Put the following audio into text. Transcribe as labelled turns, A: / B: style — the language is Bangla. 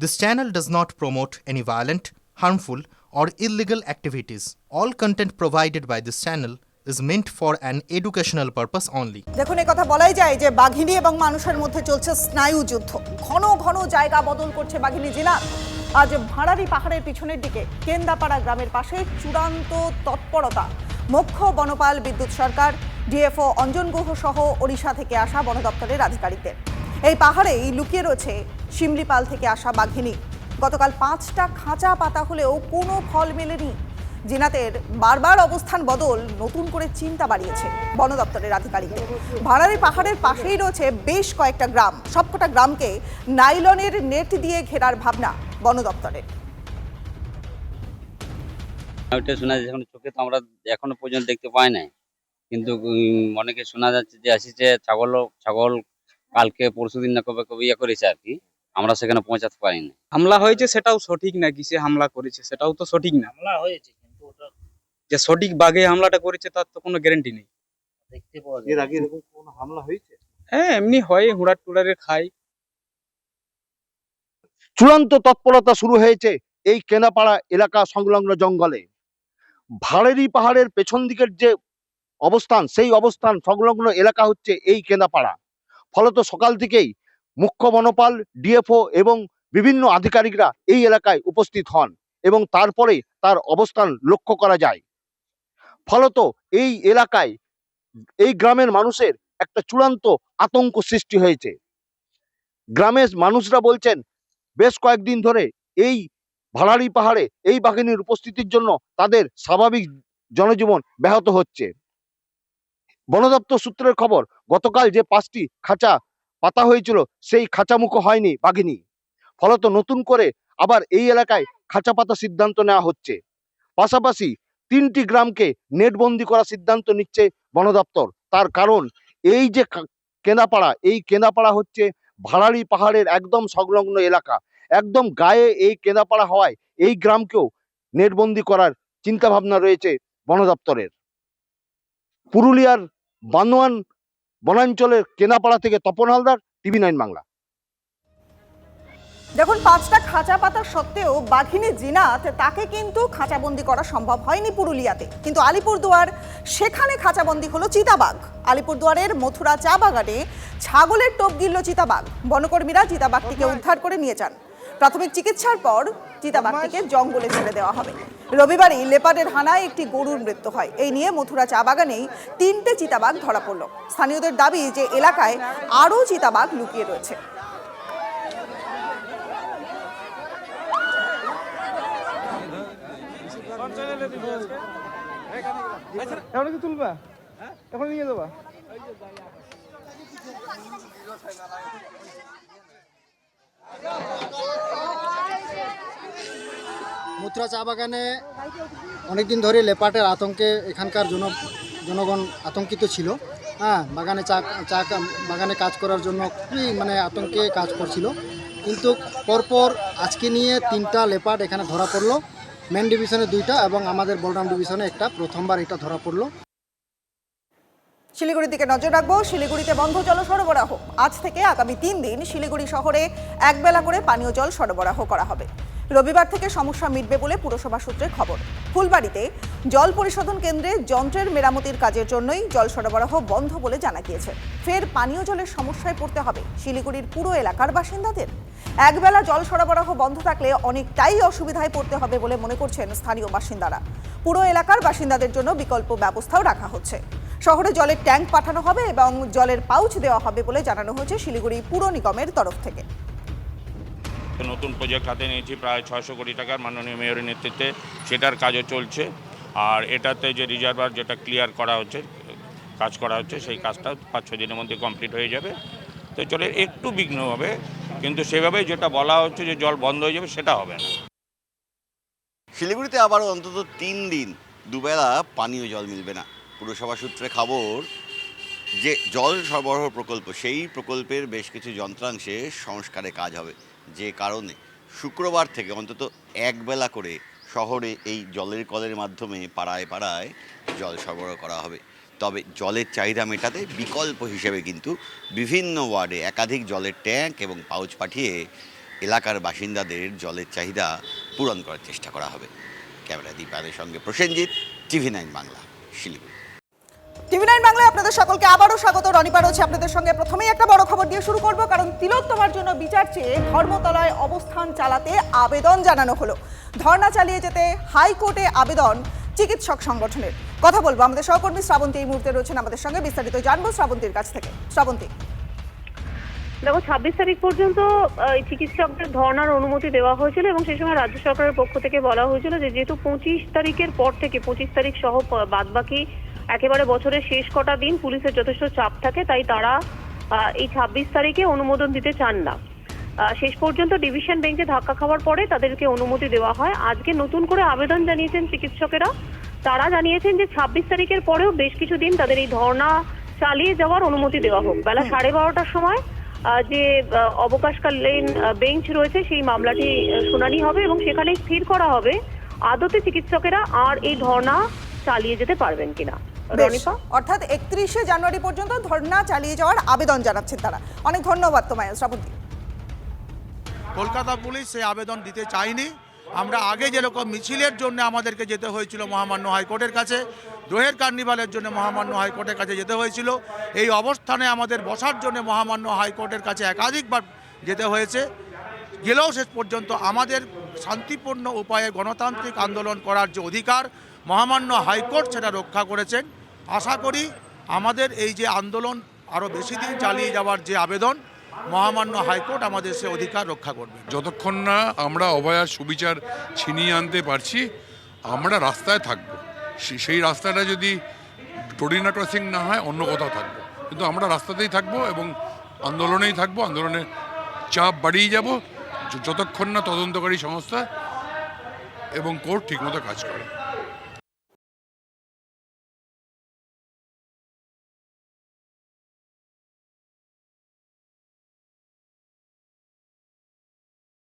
A: This channel does not promote any violent, harmful, or illegal activities. All content provided by this channel is meant for an educational purpose only.
B: দেখুন এই কথা বলাই যায় যে বাঘিনী এবং মানুষের মধ্যে চলছে স্নায়ু যুদ্ধ ঘন ঘন জায়গা বদল করছে বাঘিনী জেলা আজ ভাড়ারি পাহাড়ের পিছনের দিকে কেন্দাপাড়া গ্রামের পাশে চূড়ান্ত তৎপরতা মুখ্য বনপাল বিদ্যুৎ সরকার ডিএফও অঞ্জন গুহ সহ ওড়িশা থেকে আসা বন দপ্তরের আধিকারিকদের এই পাহাড়েই লুকিয়ে রয়েছে শিমলিপাল থেকে আসা বাঘিনী। গতকাল পাঁচটা খাঁচা পাতা হলেও কোনো ফল মেলেনি। জিনাতের বারবার অবস্থান বদল নতুন করে চিন্তা বাড়িয়েছে বন দপ্তরের আধিকারিকদের ভাড়ারি পাহাড়ের পাশেই রয়েছে বেশ কয়েকটা গ্রাম। সবকটা গ্রামকে নাইলনের নেট দিয়ে ঘেরার ভাবনা বন দপ্তরের।
C: ওইটা শোনা যাচ্ছে, এখন চোখে তো আমরা এখনও পর্যন্ত দেখতে পাই নাই। কিন্তু অনেকে শোনা যাচ্ছে যে, আসিছে ছাগল ছাগল কালকে পরশুদিন না কবে কবে ইয়ে করেছে আর কি আমরা সেখানে পৌঁছাতে পারিনি।
D: হামলা হয়েছে সেটাও সঠিক না কিসে হামলা করেছে সেটাও তো সঠিক না।
E: হামলা হয়েছে কিন্তু ওটা
D: যে সঠিক বাঘে হামলাটা করেছে তার তো কোনো গ্যারেন্টি নেই।
E: দেখতে পাওয়া
F: এর আগে এরকম কোনো হামলা হয়েছে?
D: হ্যাঁ এমনি হয় হুড়ার টুড়ারে খায়
G: চূড়ান্ত তৎপরতা শুরু হয়েছে এই কেনাপাড়া এলাকা সংলগ্ন জঙ্গলে। ভাড়েরি পাহাড়ের পেছন দিকের যে অবস্থান সেই অবস্থান সংলগ্ন এলাকা হচ্ছে এই কেনাপাড়া। ফলত সকাল থেকেই মুখ্য বনপাল, ডিএফও এবং বিভিন্ন আধিকারিকরা এই এলাকায় উপস্থিত হন এবং তারপরে তার অবস্থান লক্ষ্য করা যায়। ফলত এই এলাকায় এই গ্রামের মানুষের একটা চূড়ান্ত আতঙ্ক সৃষ্টি হয়েছে। গ্রামের মানুষরা বলছেন, বেশ কয়েকদিন ধরে এই ভাড়ারি পাহাড়ে এই বাঘিনীর উপস্থিতির জন্য তাদের স্বাভাবিক জনজীবন ব্যাহত হচ্ছে। বন দপ্তর সূত্রের খবর, গতকাল যে পাঁচটি খাঁচা পাতা হয়েছিল, সেই খাঁচামুখো হয়নি বাঘিনী। ফলত নতুন করে আবার এই এলাকায় খাঁচা পাতা সিদ্ধান্ত নেওয়া হচ্ছে। পাশাপাশি তিনটি গ্রামকে নেটবন্দি করার সিদ্ধান্ত নিচ্ছে বন দপ্তর তার কারণ, এই যে কেনাপাড়া, এই কেনাপাড়া হচ্ছে ভাড়ারি পাহাড়ের একদম সংলগ্ন এলাকা। একদম গায়ে এই কেনাপাড়া হওয়ায় এই গ্রামকেও নেটবন্দি করার চিন্তা ভাবনা রয়েছে বন দপ্তরের পুরুলিয়ার বানোয়ান বনাঞ্চলের কেনাপাড়া থেকে তপন হালদার টিভি নাইন বাংলা।
B: দেখুন পাঁচটা খাঁচা পাতা সত্ত্বেও বাঘিনী জিনাত তাকে কিন্তু খাঁচাবন্দি করা সম্ভব হয়নি পুরুলিয়াতে। কিন্তু আলিপুরদুয়ার সেখানে খাঁচাবন্দি হলো চিতাবাঘ। আলিপুরদুয়ারের মথুরা চা বাগানে ছাগলের টোপ গিলল চিতাবাঘ। বনকর্মীরা চিতাবাঘটিকে উদ্ধার করে নিয়ে যান। প্রাথমিক চিকিৎসার পর চিতাবাঘটিকে জঙ্গলে ছেড়ে দেওয়া হবে। রবিবারই লেপার্ডের হানায় একটি গরুর মৃত্যু হয়। এই নিয়ে মথুরা চা বাগানেই তিনটে চিতাবাঘ ধরা পড়ল। স্থানীয়দের দাবি যে এলাকায় আরও চিতাবাঘ লুকিয়ে রয়েছে।
D: তুলবা? এখন নিয়ে যাবা?
H: মথুরা চা বাগানে অনেকদিন ধরে লেপাটের আতঙ্কে এখানকার জন, জনগণ আতঙ্কিত ছিল। হ্যাঁ বাগানে চা চা বাগানে কাজ করার জন্য খুবই মানে আতঙ্কে কাজ করছিল। কিন্তু পরপর আজকে নিয়ে তিনটা লেপাট এখানে ধরা পড়ল। মেন ডিভিশনে দুইটা এবং আমাদের বলরাম ডিভিশনে একটা। প্রথমবার এটা ধরা পড়ল।
B: শিলিগুড়ির দিকে নজর রাখব। শিলিগুড়িতে বন্ধ জল সরবরাহ আজ থেকে আগামী তিন দিন শিলিগুড়ি শহরে একবেলা করে পানীয় জল সরবরাহ করা হবে। রবিবার থেকে সমস্যা মিটবে বলে পুরসভা সূত্রে খবর। ফুলবাড়িতে জল পরিশোধন কেন্দ্রে যন্ত্রের মেরামতির কাজের জন্যই জল সরবরাহ বন্ধ বলে জানা গিয়েছে। ফের পানীয় জলের সমস্যায় পড়তে হবে। শিলিগুড়ির পুরো এলাকার বাসিন্দাদের। একবেলা জল সরবরাহ বন্ধ থাকলে অনেকটাই অসুবিধায় পড়তে হবে বলে মনে করছেন স্থানীয় বাসিন্দারা। পুরো এলাকার বাসিন্দাদের জন্য বিকল্প ব্যবস্থাও রাখা হচ্ছে। শহরে জলের ট্যাঙ্ক পাঠানো হবে এবং জলের পাউচ দেওয়া হবে বলে জানানো হয়েছে শিলিগুড়ি পুর নিগমের তরফ থেকে।
I: নতুন প্রজেক্ট হাতে নিয়েছি, প্রায় ছয়শো কোটি টাকার মাননীয় মেয়রের নেতৃত্বে। সেটার কাজও চলছে। আর এটাতে যে রিজার্ভার যেটা ক্লিয়ার করা হচ্ছে, কাজ করা হচ্ছে, সেই কাজটা পাঁচ ছ দিনের মধ্যে কমপ্লিট হয়ে যাবে। তো চলে, একটু বিঘ্ন হবে, কিন্তু সেভাবে যেটা বলা হচ্ছে যে জল বন্ধ হয়ে যাবে, সেটা হবে না।
J: শিলিগুড়িতে আবার অন্তত তিন দিন দুবেলা পানীয় জল মিলবে না। পুরসভা সূত্রে খবর যে জল সরবরাহ প্রকল্প, সেই প্রকল্পের বেশ কিছু যন্ত্রাংশে সংস্কারে কাজ হবে। যে কারণে শুক্রবার থেকে অন্তত একবেলা করে শহরে এই জলের কলের মাধ্যমে পাড়ায় পাড়ায় জল সরবরাহ করা হবে। তবে জলের চাহিদা মেটাতে বিকল্প হিসেবে কিন্তু বিভিন্ন ওয়ার্ডে একাধিক জলের ট্যাঙ্ক এবং পাউচ পাঠিয়ে এলাকার বাসিন্দাদের জলের চাহিদা পূরণ করার চেষ্টা করা হবে। ক্যামেরা দীপানের সঙ্গে Prosenjit, TV nine Bangla, Siliguri.
B: TV nine বাংলায় আপনাদের সকলকে আবারও স্বাগত। রনিপা রয়েছে আপনাদের সঙ্গে। প্রথমেই একটা বড় খবর দিয়ে শুরু করব, কারণ তিলোত্তমার জন্য বিচার চেয়ে ধর্মতলায় অবস্থান চালাতে আবেদন জানানো হলো। ধর্ণা চালিয়ে যেতে হাইকোর্টে আবেদন চিকিৎসক সংগঠনের। কথা বলব আমাদের সহকর্মী শ্রাবন্তী এই মুহূর্তে রয়েছেন আমাদের সঙ্গে। বিস্তারিত জানব শ্রাবন্তীর কাছ থেকে। শ্রাবন্তী।
F: দেখো, ছাব্বিশ তারিখ পর্যন্ত চিকিৎসকদের ধর্নার অনুমতি দেওয়া হয়েছিল এবং সেই সময় রাজ্য সরকারের পক্ষ থেকে বলা হয়েছিল যে, যেহেতু পঁচিশ তারিখের পর থেকে, পঁচিশ তারিখ সহ বাদ বাকি একেবারে বছরের শেষ কটা দিন পুলিশের যথেষ্ট চাপ থাকে তাই তারা এই ছাব্বিশ তারিখে অনুমোদন দিতে চান না। শেষ পর্যন্ত ডিভিশন বেঞ্চে ধাক্কা খাওয়ার পরে তাদেরকে অনুমতি দেওয়া হয়। আজকে নতুন করে আবেদন জানিয়েছেন চিকিৎসকেরা। তারা জানিয়েছেন যে ছাব্বিশ তারিখের পরেও বেশ কিছুদিন তাদের এই ধর্না চালিয়ে যাওয়ার অনুমতি দেওয়া হোক। বেলা সাড়ে বারোটার সময় যে অবকাশকালীন বেঞ্চ রয়েছে সেই মামলাটি শুনানি হবে এবং সেখানে স্থির করা হবে। আদতে চিকিৎসকেরা আর এই ধর্না চালিয়ে যেতে পারবেন কিনা। রনিপা
B: অর্থাৎ একত্রিশে জানুয়ারি পর্যন্ত ধর্ণা চালিয়ে যাওয়ার আবেদন জানাচ্ছেন তারা। অনেক ধন্যবাদ তোমায় শ্রাবন্তী।
K: কলকাতা পুলিশ সেই আবেদন দিতে চায়নি। আমরা আগে যেরকম মিছিলের জন্য আমাদেরকে যেতে হয়েছিল মহামান্য হাইকোর্টের কাছে দোহের কার্নিভালের জন্য মহামান্য হাইকোর্টের কাছে যেতে হয়েছিল। এই অবস্থানে আমাদের বসার জন্য মহামান্য হাইকোর্টের কাছে একাধিকবার যেতে হয়েছে। গেলেও শেষ পর্যন্ত আমাদের শান্তিপূর্ণ উপায়ে গণতান্ত্রিক আন্দোলন করার যে অধিকার মহামান্য হাইকোর্ট সেটা রক্ষা করেছেন। আশা করি আমাদের এই যে আন্দোলন আরও বেশি দিন চালিয়ে যাওয়ার যে আবেদন, মহামান্য হাইকোর্ট আমাদের সে অধিকার রক্ষা করবে।
L: যতক্ষণ না আমরা অভয়ার সুবিচার ছিনিয়ে আনতে পারছি, আমরা রাস্তায় থাকব। সেই রাস্তাটা যদি টরিনা ক্রসিং না হয়, অন্য কোথাও থাকব। কিন্তু আমরা রাস্তাতেই থাকব এবং আন্দোলনেই থাকব, আন্দোলনের চাপ বাড়িয়ে যাব। যতক্ষণ না তদন্তকারী সংস্থা এবং কোর্ট ঠিকমতো কাজ করে।